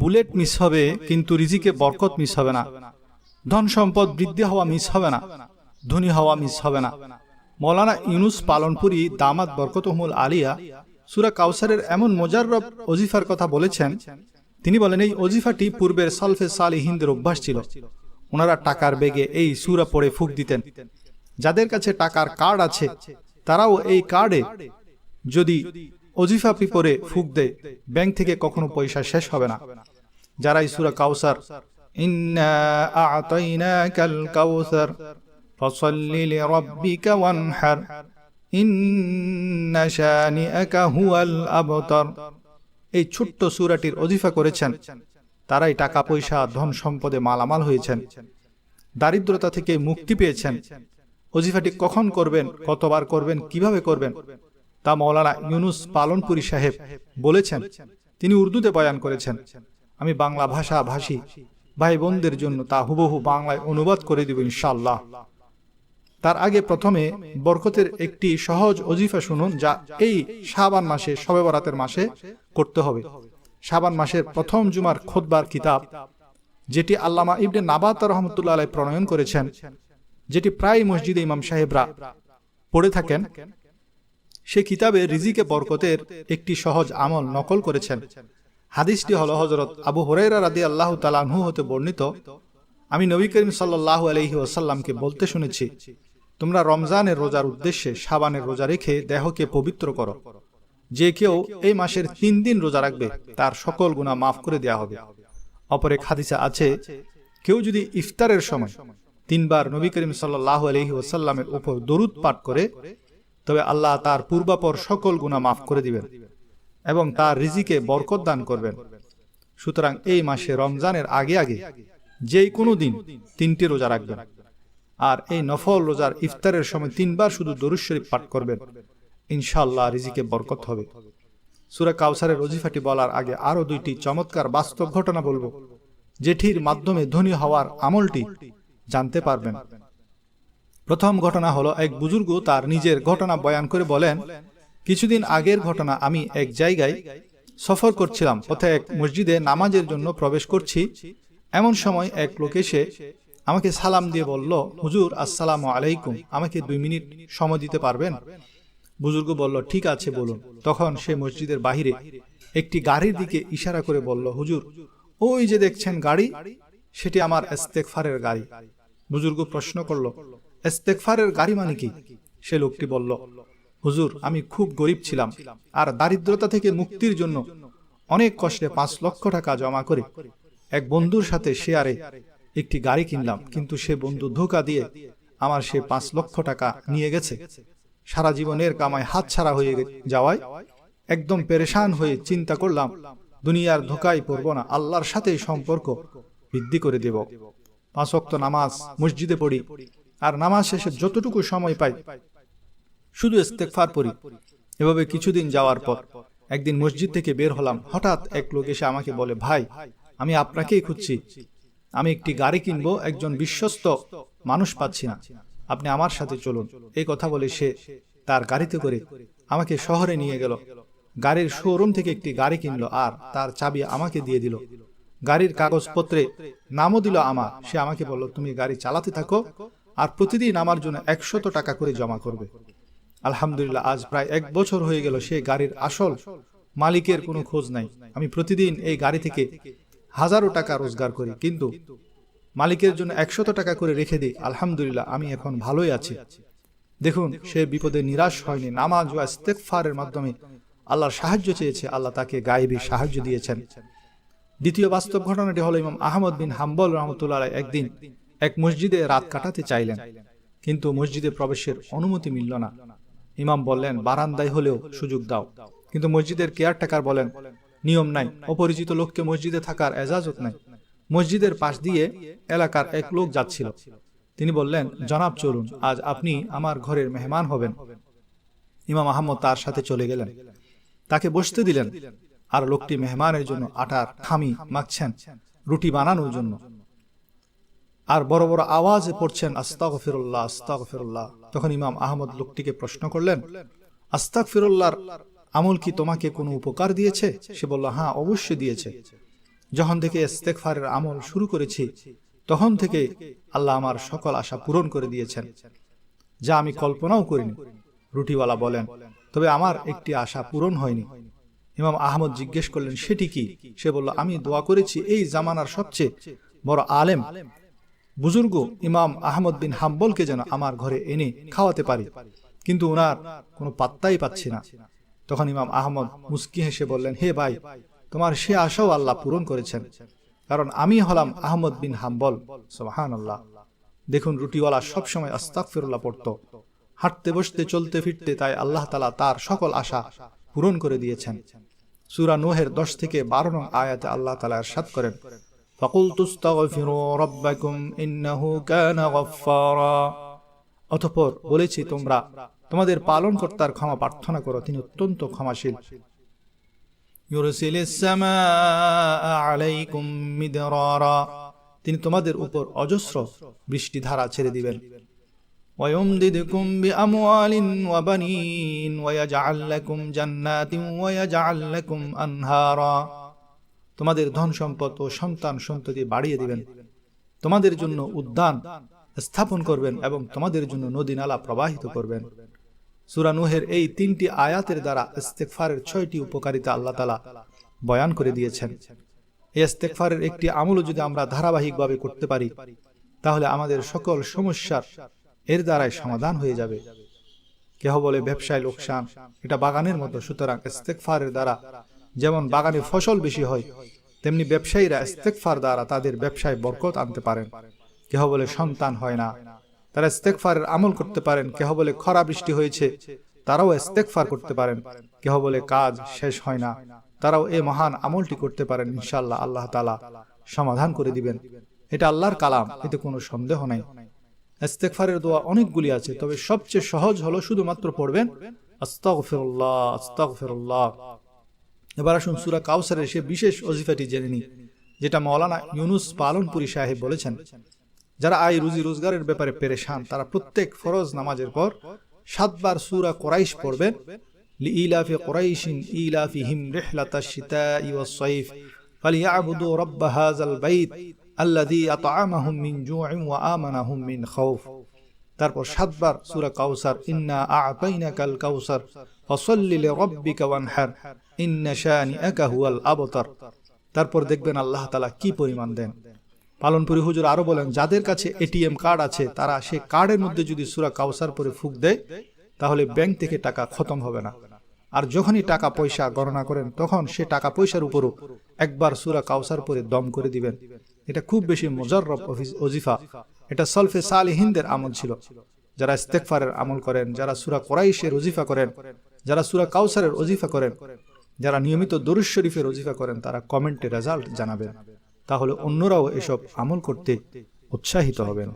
Bullet miss হবে, কিন্তু রিজিকে বরকত মিস হবে না। ধন সম্পদ বৃদ্ধি হওয়া মিস হবে না। ধনী হওয়া মিস হবে না। মৌলানা ইউনুস পালনপুরি দামাত বরকতহমুল আলিয়া সুরা কাউসারের এমন মোজাররব অজিফার কথা বলেছেন, তিনি বলেন, এই অজিফাটি পূর্বের সালফে সালিহিনদের অভ্যাস ছিল। ওনারা টাকার বেগে এই সুরা পড়ে ফুক দিতেন। যাদের কাছে টাকার কার্ড আছে, তারাও এই কার্ডে যদি অজিফা পিপরে ফুক দেয় ব্যাংক থেকে কখনো পয়সা শেষ হবে না। যারা এই সুরা কাউসার এই ছোট্ট সুরাটির অজিফা করেছেন, তারাই টাকা, পয়সা, ধন সম্পদে মালামাল হয়েছেন। দারিদ্রতা থেকে মুক্তি পেয়েছেন। অজিফাটি কখন করবেন, কতবার করবেন, কীভাবে করবেন? তা মৌলানা ইউনুস পালনপুরি সাহেব বলেছেন, তিনি উর্দুতে বয়ান করেছেন। আমি বাংলা ভাষা ভাষী ভাই বোনদের জন্য তা হুবহু বাংলায় অনুবাদ করে দিব ইনশাল্লাহ তার আগে প্রথমে বরকতের একটি সহজ অজিফা শুনুন, যা এই শাবান মাসে শবে বরাতের মাসে করতে হবে। শাবান মাসের প্রথম জুমার খোদবার কিতাব, যেটি আল্লামা ইবনে নাবাত রহমতুল্লাহ প্রণয়ন করেছেন, যেটি প্রায় মসজিদে ইমাম সাহেবরা পড়ে থাকেন। সে কিতাবে রিজিকে বরকতের একটি সহজ আমল নকল করেছেন। হাদিসটি হল হজরত আবু হরাইরা রাদি আল্লাহ তালাহু হতে বর্ণিত, আমি নবী করিম সাল্লাহ আলহি ওসাল্লামকে বলতে শুনেছি, তোমরা রমজানের রোজার উদ্দেশ্যে সাবানের রোজা রেখে দেহকে পবিত্র করো। যে কেউ এই মাসের তিন দিন রোজা রাখবে, তার সকল গুণা মাফ করে দেয়া হবে। অপর হাদিসে আছে, কেউ যদি ইফতারের সময় তিনবার নবী করিম সাল্লাহ আলহি ওসাল্লামের উপর দরুদ পাঠ করে তবে আল্লাহ তার পূর্বাপর সকল গুণা মাফ করে দিবেন এবং তার রিজিকে বরকত দান করবেন। সুতরাং এই মাসে রমজানের আগে আগে যেই কোনো দিন তিনটি রোজা রাখবেন। আর এই নফল রোজার ইফতারের সময় তিনবার শুধু দরুদ শরীফ পাঠ করবেন। ইনশাল্লাহ রিজিকে বরকত হবে। সুরা কাউসারের রজিফাটি বলার আগে আরও দুইটি চমৎকার বাস্তব ঘটনা বলব। যেটির মাধ্যমে ধনী হওয়ার আমলটি জানতে পারবেন। প্রথম ঘটনা হলো এক বুজুর্গ তার নিজের ঘটনা বয়ান করে বলেন, কিছুদিন আগের ঘটনা আমি এক জায়গায় সফর করছিলাম, পথে এক মসজিদে নামাজের জন্য প্রবেশ করছি। এমন সময় এক লোক এসে আমাকে সালাম দিয়ে বলল, হুজুর, আসসালামু আলাইকুম, আমাকে দুই মিনিট সময় দিতে পারবেন? বুজুর্গ বলল, ঠিক আছে, বলুন। তখন সে মসজিদের বাহিরে একটি গাড়ির দিকে ইশারা করে বলল, হুজুর, ওই যে দেখছেন গাড়ি, সেটি আমার এস্তেকফারের গাড়ি। বুজুর্গ প্রশ্ন করল এস্তেকফারের গাড়ি মানে কি? সে লোকটি বলল, হুজুর, আমি খুব গরিব ছিলাম আর দারিদ্রতা থেকে মুক্তির জন্য অনেক কষ্টে পাঁচ লক্ষ টাকা জমা করে এক বন্ধুর সাথে শেয়ারে একটি গাড়ি কিনলাম, কিন্তু সে বন্ধু ধোকা দিয়ে আমার সে পাঁচ লক্ষ টাকা নিয়ে গেছে। সারা জীবনের কামায় হাত ছাড়া হয়ে যাওয়ায় একদম পেরেশান হয়ে চিন্তা করলাম, দুনিয়ার ধোকায় পড়ব না, আল্লাহর সাথে সম্পর্ক বৃদ্ধি করে দেব। পাঁচ অক্ত নামাজ, মসজিদে পড়ি আর নামাজ শেষে যতটুকু সময় পাই, শুধু ইস্তেকফার পড়ি। এভাবে কিছুদিন যাওয়ার পর একদিন মসজিদ থেকে বের হলাম। হঠাৎ এক লোক এসে আমাকে বলে, ভাই, আমি আপনাকেই খুঁজছি। আমি একটি গাড়ি কিনবো, একজন বিশ্বস্ত মানুষ পাচ্ছি না। আপনি আমার সাথে চলুন। এই কথা বলে সে তার গাড়িতে করে আমাকে শহরে নিয়ে গেল। গাড়ির শোরুম থেকে একটি গাড়ি কিনলো আর তার চাবি আমাকে দিয়ে দিল। গাড়ির কাগজপত্রে নামও দিল আমার। সে আমাকে বলল, তুমি গাড়ি চালাতে থাকো আর প্রতিদিন আমার জন্য একশত টাকা করে জমা করবে। আলহামদুলিল্লাহ, আজ প্রায় এক বছর হয়ে গেল সে গাড়ির আসল মালিকের কোনো খোঁজ নাই। আমি প্রতিদিন এই গাড়ি থেকে হাজারো টাকা রোজগার করি, কিন্তু মালিকের জন্য একশত টাকা করে রেখে দিই। আলহামদুলিল্লাহ, আমি এখন ভালোই আছি। দেখুন, সে বিপদে নিরাশ হয়নি। নামাজ ও ইস্তেকফারের মাধ্যমে আল্লাহর সাহায্য চেয়েছে। আল্লাহ তাকে গায়েবী সাহায্য দিয়েছেন। দ্বিতীয় বাস্তব ঘটনাটি হলো ইমাম আহমদ বিন হাম্বল রহমতুল্লাহ একদিন এক মসজিদে রাত কাটাতে চাইলেন, কিন্তু মসজিদে প্রবেশের অনুমতি মিলল না। ইমাম বললেন, বারান্দায় হলেও সুযোগ দাও। কিন্তু মসজিদের কেয়ারটেকার বলেন, নিয়ম নাই, অপরিচিত লোককে মসজিদে থাকার এজাজত নাই। মসজিদের পাশ দিয়ে এলাকার এক লোক যাচ্ছিল। তিনি বললেন, জনাব, চলুন, আজ আপনি আমার ঘরের মেহমান হবেন। ইমাম আহমদ তার সাথে চলে গেলেন। তাকে বসতে দিলেন, আর লোকটি মেহমানের জন্য আটার খামি মাখছেন, রুটি বানানোর জন্য। আর বড় বড় আওয়াজে পড়ছেন আস্তাক ফিরুল্লাহ আস্তাক ফিরুল্লাহ তখন ইমাম আহমদ লোকটিকে প্রশ্ন করলেন আস্তাক ফিরুল্লাহর আমল কি তোমাকে কোনো উপকার দিয়েছে? সে বলল হ্যাঁ অবশ্যই দিয়েছে। যখন থেকে ইস্তেকফারের আমল শুরু করেছি, তখন থেকে আল্লাহ আমার সকল আশা পূরণ করে দিয়েছেন, যা আমি কল্পনাও করিনি। রুটিওয়ালা বলেন, তবে আমার একটি আশা পূরণ হয়নি। ইমাম আহমদ জিজ্ঞেস করলেন, সেটি কি? সে বলল, আমি দোয়া করেছি, এই জামানার সবচেয়ে বড় আলেম বুজুর্গ ইমাম আহমদ বিন হাম্বলকে যেন আমার ঘরে এনে খাওয়াতে পারি। কিন্তু ওনার কোনো পাত্তাই পাচ্ছি না। তখন ইমাম আহমদ মুস্কি হেসে বললেন, হে ভাই, তোমার সে আশাও আল্লাহ পূরণ করেছেন। কারণ আমি হলাম আহমদ বিন হাম্বল। সোহান আল্লাহ দেখুন, রুটিওয়ালা সবসময় আস্তাক ফিরুল্লাহ পড়ত। হাঁটতে, বসতে, চলতে, ফিরতে তাই আল্লাহ তালা তার সকল আশা পূরণ করে দিয়েছেন। সুরা নোহের দশ থেকে বারো নং আয়াতে আল্লাহ তালা এরশাদ করেন فقلت استغفروا ربكم إنه كان غفارا অতঃপর বলেছি তোমরা তোমাদের পালন কর্তার ক্ষমা প্রার্থনা করো তিনি অত্যন্ত ক্ষমাশীল ইউরসিলিস সামাআ আলাইকুম মিদরারা তিনি তোমাদের উপর অজস্র বৃষ্টি ধারা ছেড়ে দিবেন ويمددكم بأموال وبنين ويجعل لكم جنات ويجعل لكم أنهارا তোমাদের ধন সম্পদ ও সন্তান সন্ততি বাড়িয়ে দিবেন। তোমাদের জন্য উদ্যান স্থাপন করবেন এবং তোমাদের জন্য নদী নালা প্রবাহিত করবেন। সুরা নুহের এই তিনটি আয়াতের দ্বারা ইস্তেকফারের ছয়টি উপকারিতা আল্লাহ তালা বয়ান করে দিয়েছেন। এই ইস্তেকফারের একটি আমলও যদি আমরা ধারাবাহিকভাবে করতে পারি, তাহলে আমাদের সকল সমস্যার এর দ্বারাই সমাধান হয়ে যাবে। কেহ বলে ব্যবসায় লোকসান, এটা বাগানের মতো, সুতরাং ইস্তেকফারের দ্বারা যেমন বাগানে ফসল বেশি হয়, তেমনি ব্যবসায়ীরা ইস্তেকফার দ্বারা তাদের ব্যবসায় বরকত আনতে পারেন। কেহ বলে সন্তান হয় না। তারা ইস্তেকফারের আমল করতে পারেন। কেহ বলে খরা বৃষ্টি হয়েছে, তারাও ইস্তেকফার করতে পারেন। কেহ বলে কাজ শেষ হয় না, তারাও এই মহান আমলটি করতে পারেন। ইনশাল্লাহ আল্লাহ তালা সমাধান করে দিবেন। এটা আল্লাহর কালাম, এতে কোনো সন্দেহ নাই। ইস্তেকফারের দোয়া অনেকগুলি আছে, তবে সবচেয়ে সহজ হলো শুধুমাত্র পড়বেন, আস্তাগফিরুল্লাহ আস্তাগফিরুল্লাহ। এবার আসুন সুরা কাউসারের সে বিশেষ অজিফাটি জেনে নিই, যেটা মৌলানা ইউনুস পালনপুরী সাহেব বলেছেন, যারা আয় রুজি রোজগারের ব্যাপারে পেরেশান, তারা প্রত্যেক ফরজ নামাজের পর সাতবার সুরা কোরাইশ পড়বেন লিইলাফি কোরাইশিন ইলাফিহিম রিহলাতা শিতা ইওয়াস সাইফ, ফালিয়াবুদু রাব্ব হাযাল বাইত আল্লাযী আতআমাহুম মিন জুউইন ওয়া আমানাহুম মিন খাউফ। তারপর সাতবার সুরা কাউসার ইন্না আ'তাইনাকাল কাউসার ফসল্লি লিরাব্বিকা ওয়ানহার, ইন্না শানিআকা হুয়াল আবতার। তারপর দেখবেন আল্লাহ তাআলা কি পরিমাণ দেন। হুজুর আরও বলেন, যাদের কাছে এটিএম কার্ড আছে, তারা কার্ডের মধ্যে যদি সূরা কাউসার পরে ফুক দেয়, তাহলে ব্যাংক থেকে টাকা খতম হবে না। আর যখনই টাকা পয়সা গণনা করেন, তখন সে টাকা পয়সার উপরও একবার সুরা কাউসার পরে দম করে দিবেন। এটা খুব বেশি মোজাররব অজিফা এটা সলফে সালিহিনদের আমল ছিল। যারা ইস্তেকফারের আমল করেন, যারা সুরা কোরাইশের ওজিফা করেন যারা সুরা কাউসারের অজিফা করেন, যারা নিয়মিত দরুজ শরীফের অজিফা করেন, তারা কমেন্টে রেজাল্ট জানাবেন। তাহলে অন্যরাও এসব আমল করতে উৎসাহিত হবেন।